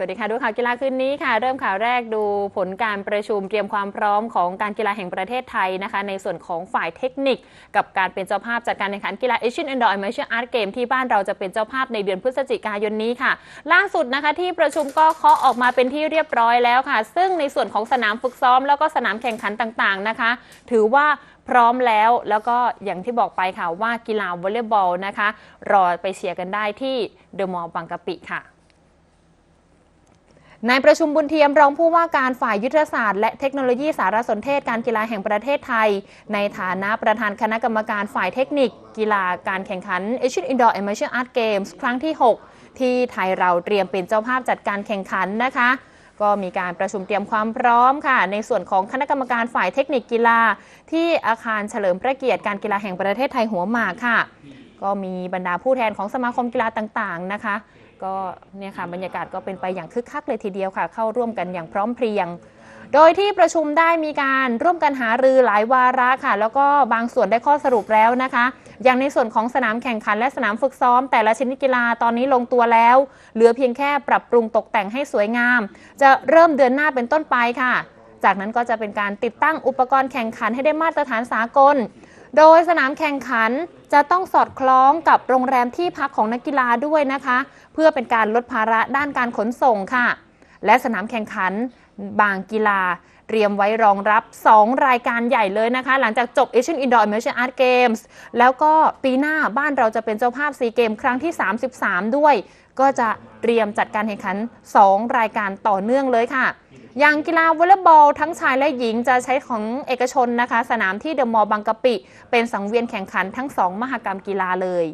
สวัสดีค่ะ ดูข่าวกีฬาคืนนี้ค่ะ เริ่มข่าวแรกดูผลการประชุมเตรียมความพร้อมของการกีฬาแห่งประเทศไทยนะคะ ในส่วนของฝ่ายเทคนิค กับการเป็นเจ้าภาพจัดการแข่งขันกีฬาเอเชียน Indoor Amateur Art Game ที่บ้านเราจะเป็นเจ้าภาพในเดือนพฤศจิกายนนี้ค่ะ ล่าสุดนะคะที่ประชุมก็เคาะออกมาเป็นที่เรียบร้อยแล้วค่ะ ซึ่งในส่วนของสนามฝึกซ้อม แล้วก็สนามแข่งขันต่างๆนะคะ ถือว่าพร้อมแล้วแล้วก็อย่างที่บอกไปค่ะว่ากีฬาวอลเลย์บอลนะคะ รอไปเชียร์กันได้ที่เดอะมอลล์บางกะปิค่ะ ในประชุมบุญเทียมรองผู้ว่าการฝ่ายยุทธศาสตร์และเทคโนโลยีสารสนเทศการกีฬาแห่งประเทศไทย ในฐานะประธานคณะกรรมการฝ่ายเทคนิค กีฬาการแข่งขัน Asian Indoor Amateur Art Games ครั้งที่ 6 ที่ไทยเราเตรียมเป็นเจ้าภาพจัดการแข่งขันนะคะ ก็มีการประชุมเตรียมความพร้อมค่ะ ในส่วนของคณะกรรมการฝ่ายเทคนิคกีฬา ที่อาคารเฉลิมพระเกียรติการกีฬาแห่งประเทศไทยหัวหมากค่ะ ก็มีบรรดาผู้แทนของสมาคมกีฬาต่างๆนะคะ ก็เนี่ยค่ะบรรยากาศก็เป็นไปอย่างคึกคักเลยทีเดียวค่ะ เข้าร่วมกันอย่างพร้อมเพรียง โดยที่ประชุมได้มีการร่วมกันหารือหลายวาระค่ะ แล้วก็บางส่วนได้ข้อสรุปแล้วนะคะ อย่างในส่วนของสนามแข่งขันและสนามฝึกซ้อม แต่ละชนิดกีฬาตอนนี้ลงตัวแล้ว เหลือเพียงแค่ปรับปรุงตกแต่งให้สวยงาม จะเริ่มเดือนหน้าเป็นต้นไปค่ะจากนั้นก็จะเป็นการติดตั้งอุปกรณ์แข่งขันให้ได้มาตรฐานสากล โดยสนามแข่งขันจะต้องสอดคล้องกับโรงแรมที่พักของนักกีฬาด้วยนะคะ เพื่อเป็นการลดภาระด้านการขนส่งค่ะ และสนามแข่งขันบางกีฬาเตรียมไว้รองรับ 2 รายการใหญ่เลยนะคะ หลังจากจบ Asian Indoor Amateur Art Games แล้วก็ปีหน้าบ้านเราจะเป็นเจ้าภาพซีเกมครั้งที่ 33 ด้วย ก็จะเตรียมจัดการแข่งขัน 2 รายการต่อเนื่องเลยค่ะ อย่างกีฬาวอลเลย์บอลทั้งชายและหญิงจะใช้ของเอกชนนะคะ สนามที่เดอะมอลล์บางกะปิ เป็นสังเวียนแข่งขันทั้ง 2 มหกรรมกีฬาเลย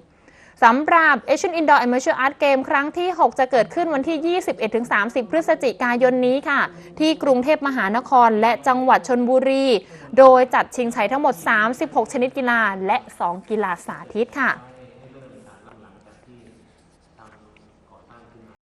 สำหรับ Asian Indoor Amateur Art Game ครั้งที่ 6 จะเกิดขึ้นวันที่ 21-30 พฤศจิกายนนี้ค่ะ ที่กรุงเทพมหานครและจังหวัดชนบุรี โดยจัดชิงชัยทั้งหมด 36 ชนิดกีฬาและ 2 กีฬาสาธิตค่ะ